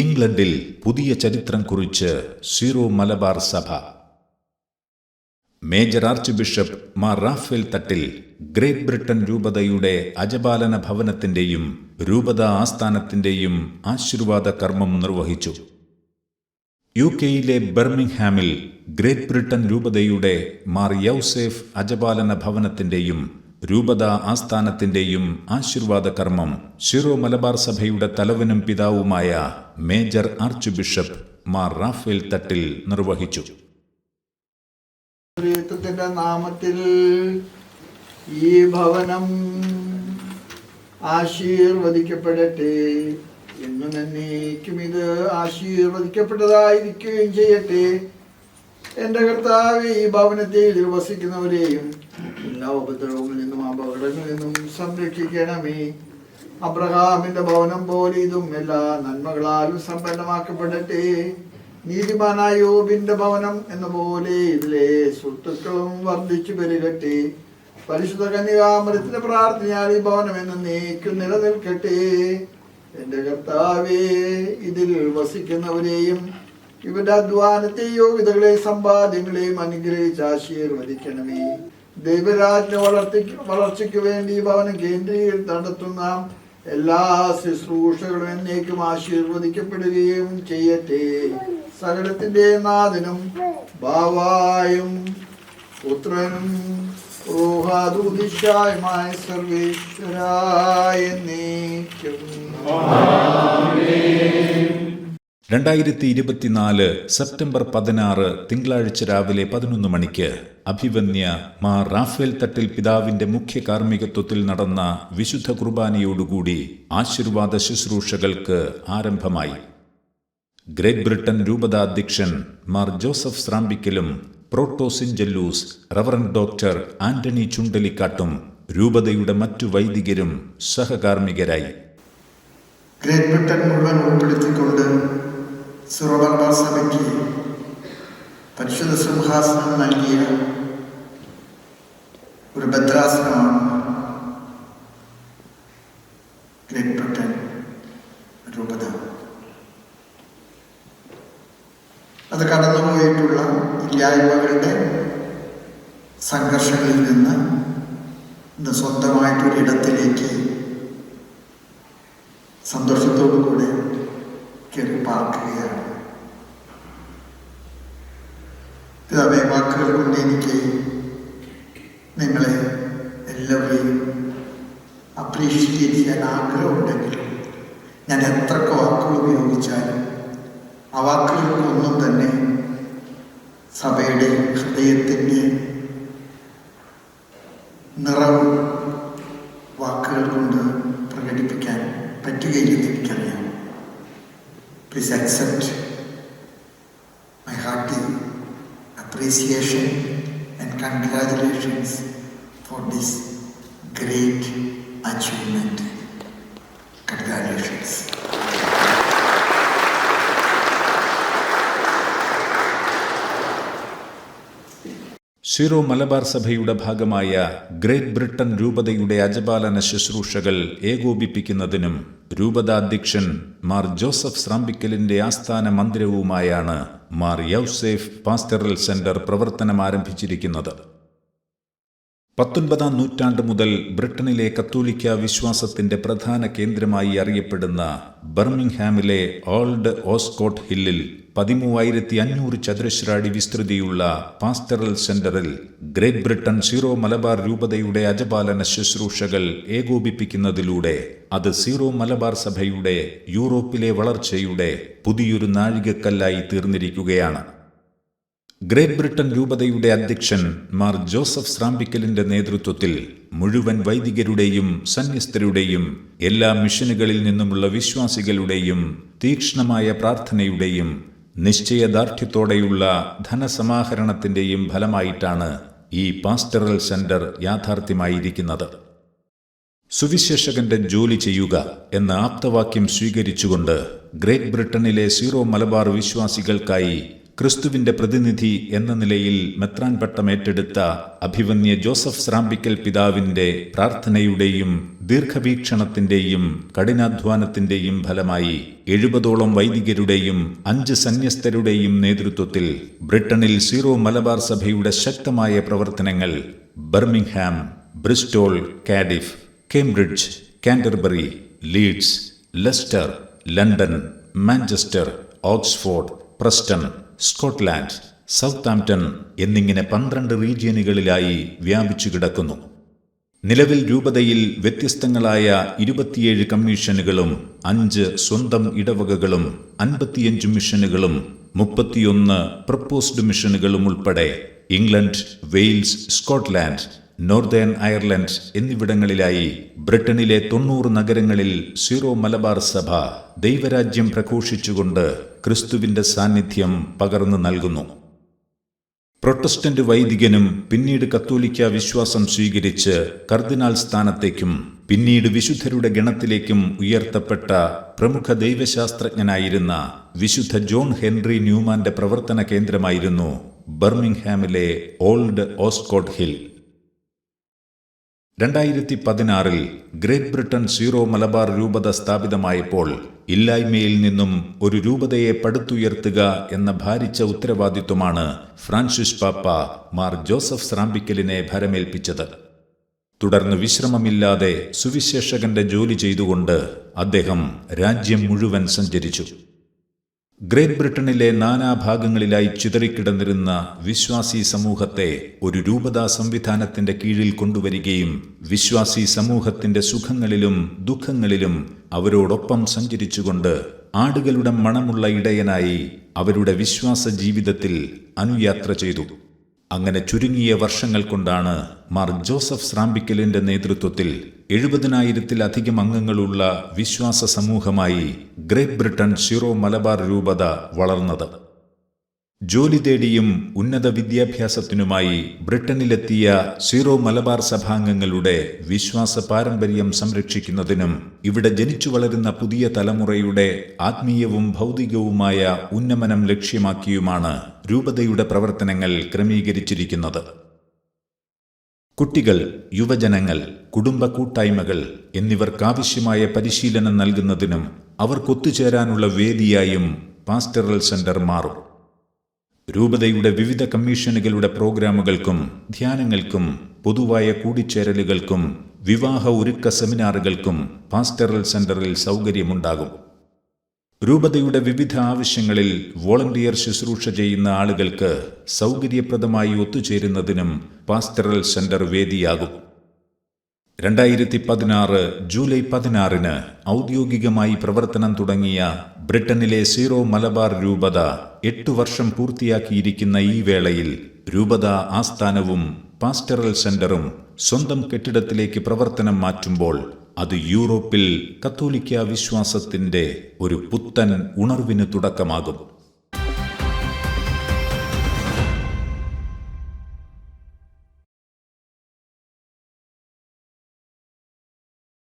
ഇംഗ്ലണ്ടിൽ പുതിയ ചരിത്രം കുറിച്ച് സീറോ മലബാർ സഭ. Major archbishop Mar Raphael Thattil Great Britain രൂപതയുടെ അജപാലന ഭവനത്തിന്റെയും രൂപത ആസ്ഥാനത്തിന്റെയും ആശീർവാദ കർമ്മം നിർവഹിച്ചു. യു കെയിലെ ബെർമിംഗ്ഹാമിൽ ഗ്രേറ്റ് ബ്രിട്ടൻ രൂപതയുടെ മാർ യൗസേഫ് അജപാലന ഭവനത്തിന്റെയും രൂപത ആസ്ഥാനത്തിന്റെയും ആശീർവാദ കർമ്മം ഷിറോ മലബാർ സഭയുടെ തലവനും പിതാവുമായ major archbishop Mar Raphael Thattil നിർവഹിച്ചു. നാമത്തിൽ ഈ ഭവനം ആശീർവദിക്കപ്പെടട്ടെ. എന്നു നന്നേക്കും ഇത് ആശീർവദിക്കപ്പെട്ടതായിരിക്കുകയും ചെയ്യട്ടെ. എന്റെ കർത്താവ് ഈ ഭവനത്തെ ഇതിൽ വസിക്കുന്നവരെയും എല്ലാ ഉപദ്രവങ്ങളിൽ നിന്നും അപകടങ്ങളിൽ നിന്നും സംരക്ഷിക്കണമേ. അബ്രഹാമിന്റെ ഭവനം പോലെ ഇതും എല്ലാ നന്മകളാലും സമ്പന്നമാക്കപ്പെടട്ടെ. നീതിമാനായോബിന്റെ ഭവനം എന്ന പോലെ ഇതിലെ സ്വത്തുക്കളും വർദ്ധിച്ചു പെരുകട്ടെ. പരിശുദ്ധ കന്യകാമരത്തിന്റെ പ്രാർത്ഥനയാൽ ഈ ഭവനം എന്ന് നീക്കും നിലനിൽക്കട്ടെ. എന്റെ കർത്താവേ ഇതിൽ വസിക്കുന്നവരെയും ഇവരുടെ അധ്വാനത്തെയോ യോഗ്യതകളെ സമ്പാദ്യങ്ങളെയും അനുഗ്രഹിച്ച് ആശീർവദിക്കണമേ. ദൈവരാജ്ഞ വളർത്തി വളർച്ചയ്ക്ക് വേണ്ടി ഭവനം കേന്ദ്രീകരിച്ച് നടത്തുന്ന എല്ലാ ശുശ്രൂഷകളും എന്നേക്കും ആശീർവദിക്കപ്പെടുകയും ചെയ്യട്ടെ. സകലത്തിന്റെ നാഥനും ഭാവായും പുത്രനും ഊഹാദൂതിശായുമായ സർവേശ്വരായ എന്നേക്കും. രണ്ടായിരത്തി ഇരുപത്തിനാല് സെപ്റ്റംബർ പതിനാറ് തിങ്കളാഴ്ച രാവിലെ പതിനൊന്ന് മണിക്ക് അഭിവന്യ മാ റാഫേൽ തട്ടിൽ പിതാവിന്റെ മുഖ്യ കാർമ്മികത്വത്തിൽ നടന്ന വിശുദ്ധ കുർബാനയോടുകൂടി ആശീർവാദ ശുശ്രൂഷകൾക്ക് ആരംഭമായി. ഗ്രേറ്റ് ബ്രിട്ടൻ രൂപതാധ്യക്ഷൻ മാർ ജോസഫ് സ്രാമ്പിക്കലും പ്രോട്ടോസിൻജല്ലൂസ് റവറൻ ഡോക്ടർ ആന്റണി ചുണ്ടലിക്കാട്ടും രൂപതയുടെ മറ്റു വൈദികരും സഹകാർമ്മികരായി. ഗ്രേറ്റ് ബ്രിട്ടൻ മുഴുവൻ ഉൾപ്പെടുത്തിക്കൊണ്ട് സുറബർബാർ സഭയ്ക്ക് പരിശുദ്ധ സിംഹാസനം നൽകിയ ഒരു ഭദ്രാസനമാണ് ഗ്രേറ്റ് ബ്രിട്ടൻ രൂപത. അത് കടന്നുപോയിട്ടുള്ള ഇല്ലായ്മകളുടെ സംഘർഷങ്ങളിൽ നിന്ന് ഇന്ന് സ്വന്തമായിട്ടൊരിടത്തിലേക്ക് സന്തോഷത്തോടു കൂടെ കയറി പാർക്കുകയാണ്. പിതാവേ വാക്കുകൾ കൊണ്ട് എനിക്ക് നിങ്ങളെ എല്ലാവരെയും അപ്രീഷിയേറ്റ് ചെയ്യാൻ ആഗ്രഹമുണ്ടെങ്കിലും ഞാൻ എത്രയൊക്കെ വാക്കുകൾ ഉപയോഗിച്ചാലും ആ വാക്കുകൾക്കൊന്നും തന്നെ സഭയുടെ ഹൃദയത്തിന്റെ നിറവ് വാക്കുകൾ കൊണ്ട് പ്രകടിപ്പിക്കാൻ പറ്റുകയില്ലെന്ന് എനിക്കറിയാം. Please accept appreciation and congratulations for this great achievement. Syro Malabar സഭയുടെ ഭാഗമായ ഗ്രേറ്റ് ബ്രിട്ടൻ രൂപതയുടെ അജപാലന ശുശ്രൂഷകൾ ഏകോപിപ്പിക്കുന്നതിനും രൂപതാധ്യക്ഷൻ മാർ ജോസഫ് സ്രാമ്പിക്കലിന്റെ ആസ്ഥാന മന്ദിരവുമായാണ് മാർ യൗസേഫ് പാസ്റ്ററൽ സെന്റർ പ്രവർത്തനം ആരംഭിച്ചിരിക്കുന്നത് പത്തൊൻപതാം നൂറ്റാണ്ട് മുതൽ ബ്രിട്ടനിലെ കത്തോലിക്ക വിശ്വാസത്തിന്റെ പ്രധാന കേന്ദ്രമായി അറിയപ്പെടുന്ന ബർമിംഗ്ഹാമിലെ ഓൾഡ് ഓസ്കോട്ട് ഹില്ലിൽ പതിമൂവായിരത്തി അഞ്ഞൂറ് ചതുരശ്രാടി വിസ്തൃതിയുള്ള പാസ്റ്ററൽ സെന്ററിൽ ഗ്രേറ്റ് ബ്രിട്ടൻ സീറോ മലബാർ രൂപതയുടെ അജപാലന ശുശ്രൂഷകൾ ഏകോപിപ്പിക്കുന്നതിലൂടെ അത് സീറോ മലബാർ സഭയുടെ യൂറോപ്പിലെ വളർച്ചയുടെ പുതിയൊരു നാഴികക്കല്ലായി തീർന്നിരിക്കുകയാണ്. ഗ്രേറ്റ് ബ്രിട്ടൻ രൂപതയുടെ അധ്യക്ഷൻ മാർ ജോസഫ് സ്രാമ്പിക്കലിന്റെ നേതൃത്വത്തിൽ മുഴുവൻ വൈദികരുടെയും സന്യസ്തരുടെയും എല്ലാ മിഷനുകളിൽ നിന്നുമുള്ള വിശ്വാസികളുടെയും തീക്ഷ്ണമായ പ്രാർത്ഥനയുടെയും നിശ്ചയദാർഢ്യത്തോടെയുള്ള ധനസമാഹരണത്തിന്റെയും ഫലമായിട്ടാണ് ഈ പാസ്റ്ററൽ സെന്റർ യാഥാർത്ഥ്യമായിരിക്കുന്നത്. സുവിശേഷകന്റെ ജോലി ചെയ്യുക എന്ന ആപ്തവാക്യം സ്വീകരിച്ചുകൊണ്ട് ഗ്രേറ്റ് ബ്രിട്ടനിലെ സീറോ മലബാർ വിശ്വാസികൾക്കായി ക്രിസ്തുവിന്റെ പ്രതിനിധി എന്ന നിലയിൽ മെത്രാൻ പട്ടം ഏറ്റെടുത്ത അഭിവന്യ ജോസഫ് സ്രാമ്പിക്കൽ പിതാവിന്റെ പ്രാർത്ഥനയുടെയും ദീർഘവീക്ഷണത്തിന്റെയും കഠിനാധ്വാനത്തിന്റെയും ഫലമായി എഴുപതോളം വൈദികരുടെയും അഞ്ച് സന്യസ്തരുടെയും നേതൃത്വത്തിൽ ബ്രിട്ടനിൽ സീറോ മലബാർ സഭയുടെ ശക്തമായ പ്രവർത്തനങ്ങൾ Birmingham Bristol Cardiff Cambridge Canterbury Leeds Leicester London Manchester Oxford Preston Scotland Southampton എന്നിങ്ങനെ പന്ത്രണ്ട് റീജിയനുകളിലായി വ്യാപിച്ചു കിടക്കുന്നു. നിലവിൽ രൂപതയിൽ വ്യത്യസ്തങ്ങളായ ഇരുപത്തിയേഴ് കമ്മീഷനുകളും അഞ്ച് സ്വന്തം ഇടവകകളും അൻപത്തിയഞ്ച് മിഷനുകളും മുപ്പത്തിയൊന്ന് പ്രപ്പോസ്ഡ് മിഷനുകളും ഉൾപ്പെടെ England Wales Scotland Northern Ireland എന്നിവിടങ്ങളിലായി ബ്രിട്ടനിലെ തൊണ്ണൂറ് നഗരങ്ങളിൽ സീറോ മലബാർ സഭ ദൈവരാജ്യം പ്രഘോഷിച്ചുകൊണ്ട് ക്രിസ്തുവിന്റെ സാന്നിധ്യം പകർന്നു നൽകുന്നു. പ്രൊട്ടസ്റ്റന്റ് വൈദികനും പിന്നീട് കത്തോലിക്ക വിശ്വാസം സ്വീകരിച്ച് കർദിനാൾ സ്ഥാനത്തേക്കും പിന്നീട് വിശുദ്ധരുടെ ഗണത്തിലേക്കും ഉയർത്തപ്പെട്ട പ്രമുഖ ദൈവശാസ്ത്രജ്ഞനായിരുന്ന വിശുദ്ധ ജോൺ ഹെൻറി ന്യൂമാന്റെ പ്രവർത്തന കേന്ദ്രമായിരുന്നു ബർമിംഗ്ഹാമിലെ ഓൾഡ് ഓസ്കോട്ട് ഹിൽ. രണ്ടായിരത്തി പതിനാറിൽ ഗ്രേറ്റ് ബ്രിട്ടൻ സീറോ മലബാർ രൂപത സ്ഥാപിതമായപ്പോൾ ഇല്ലായ്മയിൽ നിന്നും ഒരു രൂപതയെ പടുത്തുയർത്തുക എന്ന ഭാരിച്ച ഉത്തരവാദിത്വമാണ് ഫ്രാൻസിസ് പാപ്പ മാർ ജോസഫ് സ്രാമ്പിക്കലിനെ ഭരമേൽപ്പിച്ചത്. തുടർന്ന് വിശ്രമമില്ലാതെ സുവിശേഷകന്റെ ജോലി ചെയ്തുകൊണ്ട് അദ്ദേഹം രാജ്യം മുഴുവൻ സഞ്ചരിച്ചു. ഗ്രേറ്റ് ബ്രിട്ടനിലെ നാനാഭാഗങ്ങളിലായി ചിതറിക്കിടന്നിരുന്ന വിശ്വാസി സമൂഹത്തെ ഒരു രൂപതാ സംവിധാനത്തിന്റെ കീഴിൽ കൊണ്ടുവരികയും വിശ്വാസി സമൂഹത്തിന്റെ സുഖങ്ങളിലും ദുഃഖങ്ങളിലും അവരോടൊപ്പം സഞ്ചരിച്ചുകൊണ്ട് ആടുകളുടെ മണമുള്ള ഇടയനായി അവരുടെ വിശ്വാസ ജീവിതത്തിൽ അനുയാത്ര ചെയ്തു. അങ്ങനെ ചുരുങ്ങിയ വർഷങ്ങൾ കൊണ്ടാണ് മാർ ജോസഫ് സ്രാമ്പിക്കലിന്റെ നേതൃത്വത്തിൽ എഴുപതിനായിരത്തിലധികം അംഗങ്ങളുള്ള വിശ്വാസ സമൂഹമായി ഗ്രേറ്റ് ബ്രിട്ടൻ സീറോ മലബാർ രൂപത വളർന്നത്. ജോലി തേടിയും ഉന്നത വിദ്യാഭ്യാസത്തിനുമായി ബ്രിട്ടനിലെത്തിയ സീറോ മലബാർ സഭാംഗങ്ങളുടെ വിശ്വാസ പാരമ്പര്യം സംരക്ഷിക്കുന്നതിനും ഇവിടെ ജനിച്ചു വളരുന്ന പുതിയ തലമുറയുടെ ആത്മീയവും ഭൗതികവുമായ ഉന്നമനം ലക്ഷ്യമാക്കിയുമാണ് രൂപതയുടെ പ്രവർത്തനങ്ങൾ ക്രമീകരിച്ചിരിക്കുന്നത്. കുട്ടികൾ യുവജനങ്ങൾ കുടുംബ കൂട്ടായ്മകൾ എന്നിവർക്കാവശ്യമായ പരിശീലനം നൽകുന്നതിനും അവർക്കൊത്തുചേരാനുള്ള വേദിയായും പാസ്റ്ററൽ സെന്റർ മാറും. രൂപതയുടെ വിവിധ കമ്മീഷനുകളുടെ പ്രോഗ്രാമുകൾക്കും ധ്യാനങ്ങൾക്കും പൊതുവായ കൂടിച്ചേരലുകൾക്കും വിവാഹ ഒരുക്ക സെമിനാറുകൾക്കും പാസ്റ്ററൽ സെന്ററിൽ സൗകര്യമുണ്ടാകും. രൂപതയുടെ വിവിധ ആവശ്യങ്ങളിൽ വോളണ്ടിയർ ശുശ്രൂഷ ചെയ്യുന്ന ആളുകൾക്ക് സൗകര്യപ്രദമായി ഒത്തുചേരുന്നതിനും പാസ്റ്ററൽ സെന്റർ വേദിയാകും. രണ്ടായിരത്തി പതിനാറ് ജൂലൈ പതിനാറിന് ഔദ്യോഗികമായി പ്രവർത്തനം തുടങ്ങിയ ബ്രിട്ടനിലെ സീറോ മലബാർ രൂപത എട്ടു വർഷം പൂർത്തിയാക്കിയിരിക്കുന്ന ഈ വേളയിൽ രൂപത ആസ്ഥാനവും പാസ്റ്ററൽ സെന്ററും സ്വന്തം കെട്ടിടത്തിലേക്ക് പ്രവർത്തനം മാറ്റുമ്പോൾ അത് യൂറോപ്പിൽ കത്തോലിക്ക വിശ്വാസത്തിന്റെ ഒരു പുത്തൻ ഉണർവിന് തുടക്കമാകും